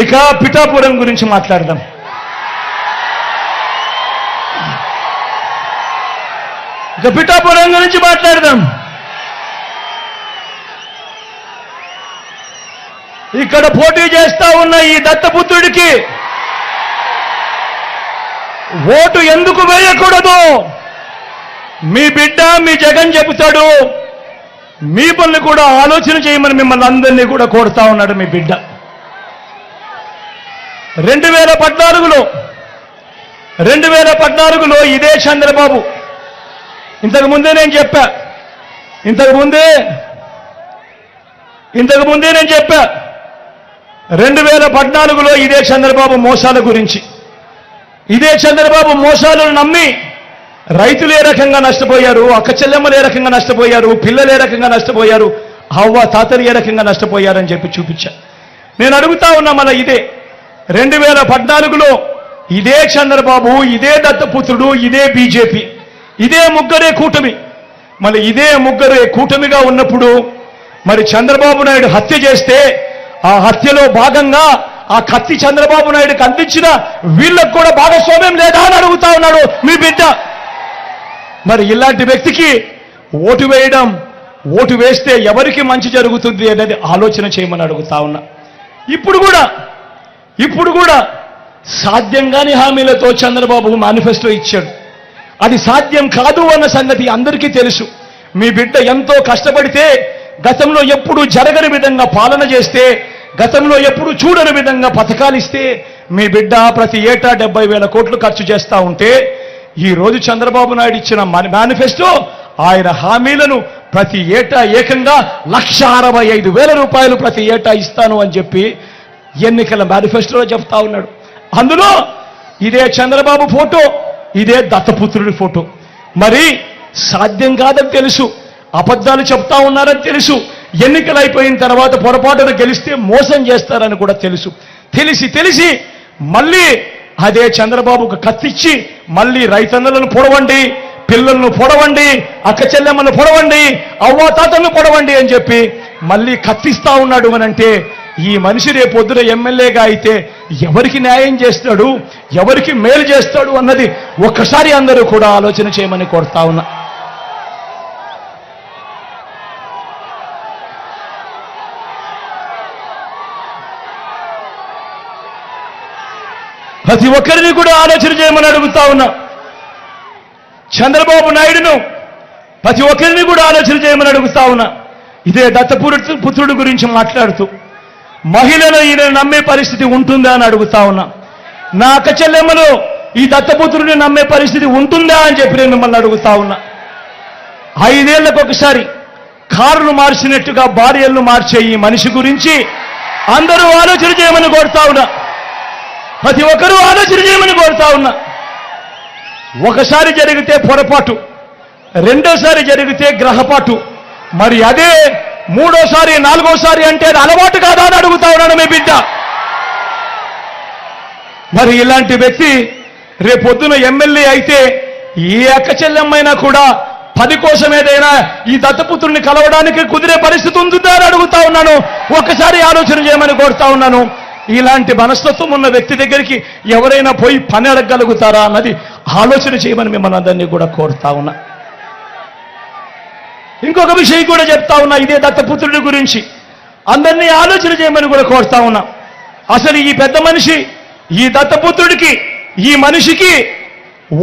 ఇక పిఠాపురం గురించి మాట్లాడదాం. ఇక పిఠాపురం గురించి మాట్లాడదాం. ఇక్కడ పోటీ చేస్తా ఉన్న ఈ దత్తపుత్రుడికి ఓటు ఎందుకు వేయకూడదు? మీ బిడ్డ మీ జగన్ చెబుతాడు. మీ పనులు కూడా ఆలోచన చేయమని మిమ్మల్ని అందరినీ కూడా కోరుతా ఉన్నాడు మీ బిడ్డ. రెండు వేల పద్నాలుగులో రెండు వేల పద్నాలుగులో ఇదే చంద్రబాబు. ఇంతకు ముందే నేను చెప్పా. ఇంతకు ముందే ఇంతకు ముందే నేను చెప్పా. రెండు వేల పద్నాలుగులో ఇదే చంద్రబాబు మోసాల గురించి. ఇదే చంద్రబాబు మోసాలను నమ్మి రైతులు ఏ రకంగా నష్టపోయారు అక్క చెల్లెమ్మలు ఏ రకంగా నష్టపోయారు పిల్లలు ఏ రకంగా నష్టపోయారు అవ్వ తాతలు ఏ రకంగా నష్టపోయారని చెప్పి చూపించా. నేను అడుగుతా ఉన్నా మళ్ళీ ఇదే. రెండు వేల పద్నాలుగులో ఇదే చంద్రబాబు ఇదే దత్తపుత్రుడు ఇదే బీజేపీ ఇదే ముగ్గురే కూటమి. మళ్ళీ ఇదే ముగ్గురే కూటమిగా ఉన్నప్పుడు మరి చంద్రబాబు నాయుడు హత్య చేస్తే ఆ హత్యలో భాగంగా ఆ కత్తి చంద్రబాబు నాయుడుకి అందించిన వీళ్ళకు కూడా భాగస్వామ్యం లేదా అని అడుగుతా ఉన్నాడు మీ బిడ్డ. మరి ఇలాంటి వ్యక్తికి ఓటు వేయడం ఓటు వేస్తే ఎవరికి మంచి జరుగుతుంది అనేది ఆలోచన చేయమని అడుగుతా ఉన్నా. ఇప్పుడు కూడా ఇప్పుడు కూడా సాధ్యం కాని హామీలతో చంద్రబాబు మేనిఫెస్టో ఇచ్చాడు. అది సాధ్యం కాదు అన్న సంగతి అందరికీ తెలుసు. మీ బిడ్డ ఎంతో కష్టపడితే గతంలో ఎప్పుడు జరగని విధంగా పాలన చేస్తే గతంలో ఎప్పుడు చూడని విధంగా పథకాలు ఇస్తే మీ బిడ్డ ప్రతి ఏటా డెబ్బై వేల కోట్లు ఖర్చు చేస్తా ఉంటే ఈరోజు చంద్రబాబు నాయుడు ఇచ్చిన మేనిఫెస్టో ఆయన హామీలను ప్రతి ఏటా ఏకంగా లక్ష అరవై ఐదు వేల రూపాయలు ప్రతి ఏటా ఇస్తాను అని చెప్పి ఎన్నికల మేనిఫెస్టోలో చెప్తా ఉన్నాడు. అందులో ఇదే చంద్రబాబు ఫోటో ఇదే దత్తపుత్రుడి ఫోటో. మరి సాధ్యం కాదని తెలుసు అబద్ధాలు చెప్తా ఉన్నారని తెలుసు ఎన్నికలు అయిపోయిన తర్వాత పొరపాటున గెలిస్తే మోసం చేస్తారని కూడా తెలుసు. తెలిసి తెలిసి మళ్ళీ అదే చంద్రబాబుకు కత్తిచ్చి మళ్ళీ రైతన్నలను పొడవండి పిల్లలను పొడవండి అక్క చెల్లెమ్మను పొడవండి అవ్వాతాతలను పొడవండి అని చెప్పి మళ్ళీ కత్తిస్తా ఉన్నాడు అని అంటే ఈ మనిషి రేపొద్దున ఎమ్మెల్యేగా అయితే ఎవరికి న్యాయం చేస్తాడు ఎవరికి మేలు చేస్తాడు అన్నది ఒక్కసారి అందరూ కూడా ఆలోచన చేయమని కోరుతా ఉన్నా. ప్రతి ఒక్కరిని కూడా ఆలోచన చేయమని అడుగుతా ఉన్నా. చంద్రబాబు నాయుడును ప్రతి ఒక్కరిని కూడా ఆలోచన చేయమని అడుగుతా ఉన్నా. ఇదే దత్తపురు పుత్రుడు గురించి మాట్లాడుతూ మహిళలు ఈయన నమ్మే పరిస్థితి ఉంటుందా అని అడుగుతా ఉన్నా. నా అక్క చెల్లెమ్మలు ఈ దత్తపుత్రుడిని నమ్మే పరిస్థితి ఉంటుందా అని చెప్పి నేను మిమ్మల్ని అడుగుతా ఉన్నా. ఐదేళ్ళకు ఒకసారి కారును మార్చినట్టుగా భార్యలను మార్చే ఈ మనిషి గురించి అందరూ ఆలోచన చేయమని కోరుతా ఉన్నా. ప్రతి ఒక్కరూ ఆలోచన చేయమని కోరుతా ఉన్నా. ఒకసారి జరిగితే పొరపాటు రెండోసారి జరిగితే గ్రహపాటు. మరి అదే మూడోసారి నాలుగోసారి అంటే అది అలవాటు కాదా అని అడుగుతా ఉన్నాను మీ బిడ్డ. మరి ఇలాంటి వ్యక్తి రేపొద్దున ఎమ్మెల్యే అయితే ఏ అక్క చెల్లెమ్మైనా కూడా పది కోసం ఏదైనా ఈ దత్తపుత్రుని కలవడానికి కుదిరే పరిస్థితి ఉంటుందా అని అడుగుతా ఉన్నాను. ఒక్కసారి ఆలోచన చేయమని కోరుతా ఉన్నాను. ఇలాంటి మనస్తత్వం ఉన్న వ్యక్తి దగ్గరికి ఎవరైనా పోయి పని అడగగలుగుతారా అన్నది ఆలోచన చేయమని మిమ్మల్ని అందరినీ కూడా కోరుతా ఉన్నా. ఇంకొక విషయం కూడా చెప్తా ఉన్నా ఇదే దత్తపుత్రుడి గురించి. అందరినీ ఆలోచన చేయమని కూడా కోరుతా ఉన్నా. అసలు ఈ పెద్ద మనిషి ఈ దత్తపుత్రుడికి ఈ మనిషికి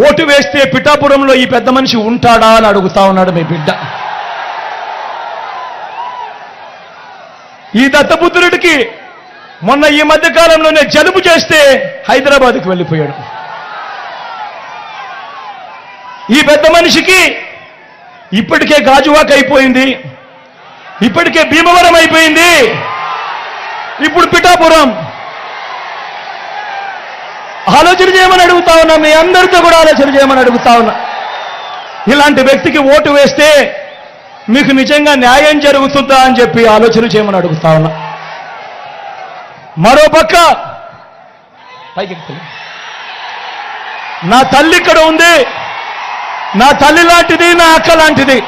ఓటు వేస్తే పిఠాపురంలో ఈ పెద్ద మనిషి ఉంటాడా అని అడుగుతా ఉన్నాడు మీ బిడ్డ. ఈ దత్తపుత్రుడికి మొన్న ఈ మధ్య కాలంలోనే జలుబు చేస్తే హైదరాబాద్కి వెళ్ళిపోయాడు. ఈ పెద్ద మనిషికి ఇప్పటికే గాజువాక్ అయిపోయింది. ఇప్పటికే భీమవరం అయిపోయింది. ఇప్పుడు పిఠాపురం. ఆలోచన చేయమని అడుగుతా ఉన్నా మీ అందరితో కూడా ఆలోచన చేయమని అడుగుతా ఉన్నా. ఇలాంటి వ్యక్తికి ఓటు వేస్తే మీకు నిజంగా న్యాయం జరుగుతుందా అని చెప్పి ఆలోచన చేయమని అడుగుతా ఉన్నా. మరో పక్క పైకి నా తల్లి ఇక్కడ ఉంది. నా తల్లి లాంటిది నా అక్క లాంటిది.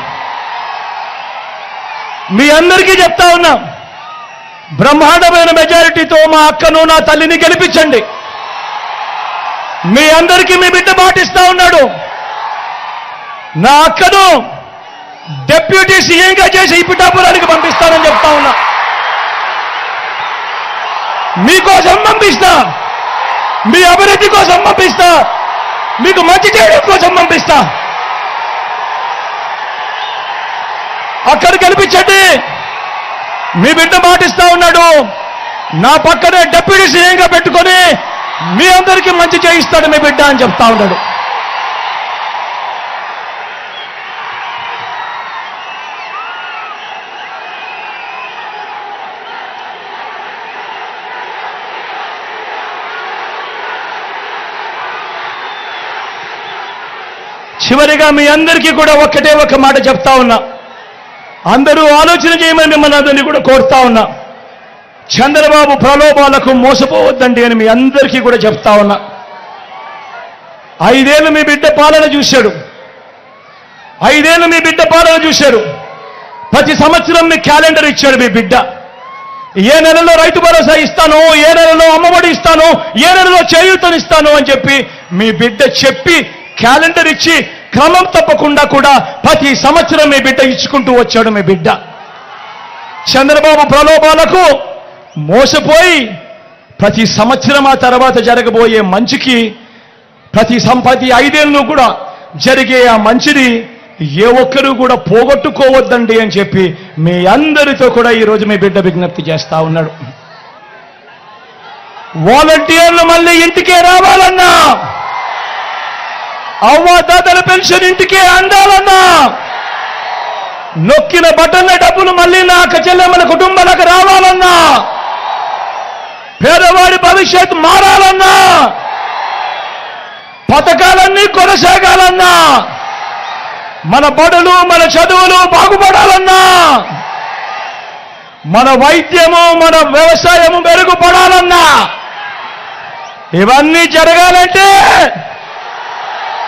మీ అందరికీ చెప్తా ఉన్నా బ్రహ్మాండమైన మెజారిటీతో మా అక్కను నా తల్లిని గెలిపించండి. మీ అందరికీ మీ బిడ్డ పాటిస్తా ఉన్నాడు. నా అక్కను డెప్యూటీ సీఎంగా చేసి ఈ పిఠాపురానికి పంపిస్తానని చెప్తా ఉన్నా. మీకోసం పంపిస్తా. మీ అభివృద్ధి కోసం పంపిస్తా. మీకు మంచి చేయడం కోసం పంపిస్తా. అక్కడ గెలిపించండి మీ బిడ్డ మాటిస్తా ఉన్నాడు. నా పక్కనే డెప్యూటీ సీఎంగా పెట్టుకొని మీ అందరికీ మంచి చేయిస్తాడు మీ బిడ్డ అని చెప్తా ఉన్నాడు. చివరిగా మీ అందరికీ కూడా ఒక్కటే ఒక మాట చెప్తా ఉన్నా. అందరూ ఆలోచన చేయమని మిమ్మల్ని అందరినీ కూడా కోరుతా ఉన్నా. చంద్రబాబు ప్రలోభాలకు మోసపోవద్దండి అని మీ అందరికీ కూడా చెప్తా ఉన్నా. ఐదేళ్ళు మీ బిడ్డ పాలన చూశాడు. ఐదేళ్ళు మీ బిడ్డ పాలన చూశాడు. ప్రతి సంవత్సరం మీ క్యాలెండర్ ఇచ్చాడు మీ బిడ్డ. ఏ నెలలో రైతు భరోసా ఇస్తాను ఏ నెలలో అమ్మఒడి ఇస్తాను ఏ నెలలో చేయూతనిస్తాను అని చెప్పి మీ బిడ్డ చెప్పి క్యాలెండర్ ఇచ్చి క్రమం తప్పకుండా కూడా ప్రతి సంవత్సరం మీ బిడ్డ ఇచ్చుకుంటూ వచ్చాడు మీ బిడ్డ. చంద్రబాబు ప్రలోభాలకు మోసపోయి ప్రతి సంవత్సరం ఆ తర్వాత జరగబోయే మంచికి ప్రతి సంపతి ఐదేళ్ళు కూడా జరిగే ఆ మంచిని ఏ ఒక్కరూ కూడా పోగొట్టుకోవద్దండి అని చెప్పి మీ అందరితో కూడా ఈరోజు మీ బిడ్డ విజ్ఞప్తి చేస్తా ఉన్నాడు. వాలంటీర్లు మళ్ళీ ఇంటికే రావాలన్నా అవ్వాతాతల పెన్షన్ ఇంటికే అందాలన్నా. నొక్కిన బటన్ల డబ్బులు మళ్ళీ నా చెల్లెమ్మల కుటుంబాలకు రావాలన్నా. పేదవాడి భవిష్యత్ మారాలన్నా. పథకాలన్నీ కొనసాగాలన్నా. మన బడులు మన చదువులు బాగుపడాలన్నా. మన వైద్యము మన వ్యవసాయము మెరుగుపడాలన్నా. ఇవన్నీ జరగాలంటే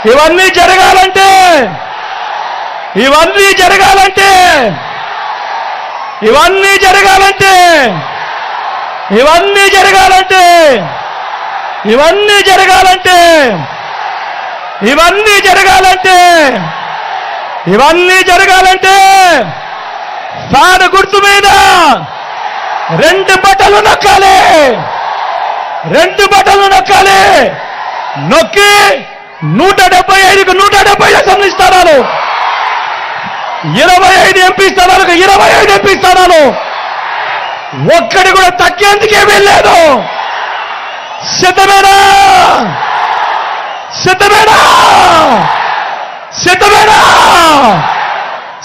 ఇవన్నీ జరగాలంటే ఇవన్నీ జరగాలంటే ఇవన్నీ జరగాలంటే ఇవన్నీ జరగాలంటే ఇవన్నీ జరగాలంటే ఇవన్నీ జరగాలంటే ఇవన్నీ జరగాలంటే ఫ్యాన్ గుర్తు మీద రెండు బట్టలు నొక్కాలి రెండు బట్టలు నొక్కాలి నొక్కి నూట డెబ్బై ఐదుకు నూట డెబ్బై అసెంబ్లీ స్థానాలు. ఇరవై ఐదు ఎంపీ స్థానాలకు ఇరవై ఐదు ఎంపీ స్థానాలు. ఒక్కడి కూడా తగ్గేందుకే వెళ్ళలేదు సిద్ధమేనా? సిద్ధమేనా? సిద్ధమేనా?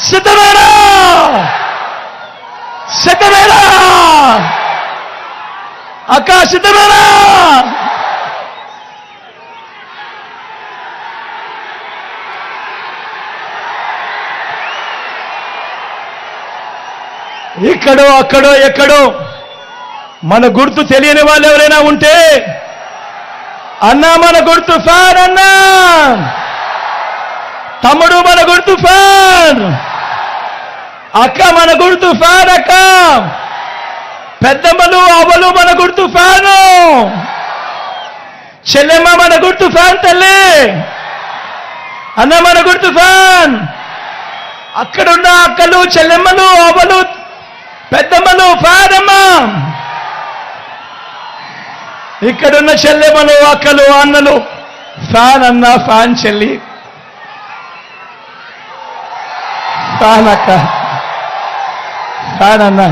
సిద్ధమేనా? సిద్ధమేనా? అక్క సిద్ధమేనా? ఇక్కడో అక్కడో ఎక్కడో. మన గుర్తు తెలియని వాళ్ళు ఎవరైనా ఉంటే అన్నా మన గుర్తు ఫ్యాన్ అన్నా. తమ్ముడు మన గుర్తు ఫ్యాన్. అక్క మన గుర్తు ఫ్యాన్ అక్క. పెద్దమ్మలు అవ్వలు మన గుర్తు ఫ్యాను. చెల్లెమ్మ మన గుర్తు ఫ్యాన్ తల్లి. అన్న మన గుర్తు ఫ్యాన్. అక్కడున్న అక్కలు చెల్లెమ్మలు అవ్వలు పెద్దమ్మను ఫ్యాన్ ఇక్కడున్న చెల్లెమ్మలు అక్కలు అన్నలు ఫ్యాన్ అన్న ఫ్యాన్ చెల్లి. ఫ్యాన్ అక్క ఫ్యాన్ అన్న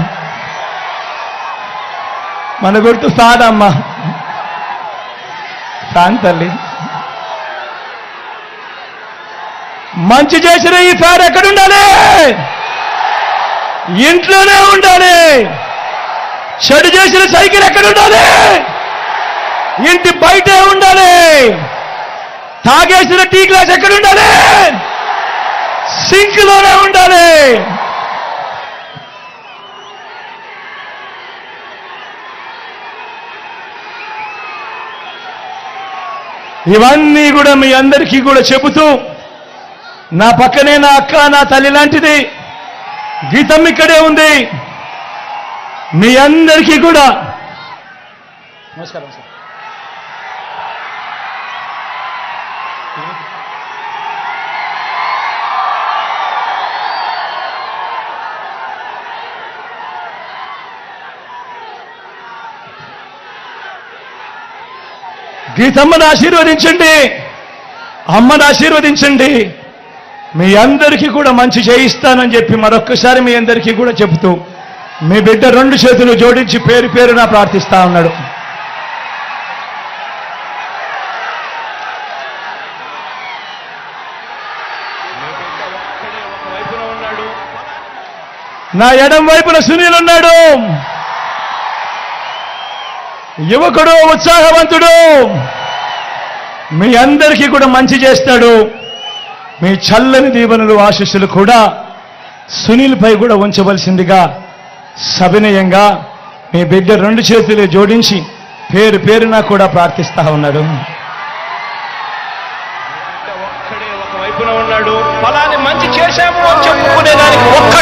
మన గుర్తు ఫ్యాన్ అమ్మ ఫ్యాన్ తల్లి. మంచి చేసిన ఈ ఫ్యాన్ ఎక్కడుండాలి? ఇంట్లోనే ఉండాలి. చెడు చేసిన సైకిల్ ఎక్కడ ఉండాలి? ఇంటి బయటే ఉండాలి. తాగేసిన టీ గ్లాస్ ఎక్కడుండాలి సింక్లోనే ఉండాలి. ఇవన్నీ కూడా మీ అందరికీ కూడా చెబుతూ నా పక్కనే నా అక్క నా తల్లి లాంటిది. గీతం ఇక్కడే ఉంది. మీ అందరికీ కూడా. నమస్కారం సార్. గీతమ్మను ఆశీర్వదించండి. అమ్మను ఆశీర్వదించండి. మీ అందరికీ కూడా మంచి చేయిస్తానని చెప్పి మరొక్కసారి మీ అందరికీ కూడా చెబుతూ మీ బిడ్డ రెండు చేతులు జోడించి పేరు పేరున ప్రార్థిస్తా ఉన్నాడు. నా ఎడం వైపున సునీల్ ఉన్నాడు. యువకుడు ఉత్సాహవంతుడు. మీ అందరికీ కూడా మంచి చేస్తాడు. మీ చల్లని దీవెనలు ఆశీస్సులు కూడా సునీల్పై కూడా ఉంచవలసిందిగా సవినయంగా మీ బిడ్డ రెండు చేతులు జోడించి పేరు పేరున కూడా ప్రార్థిస్తా ఉన్నాడు ఒక్కడే ఒకవైపున ఉన్నాడు ఫలాన్ని మంచి చేశాము అని చెప్పుకునే దానికి ఒక్క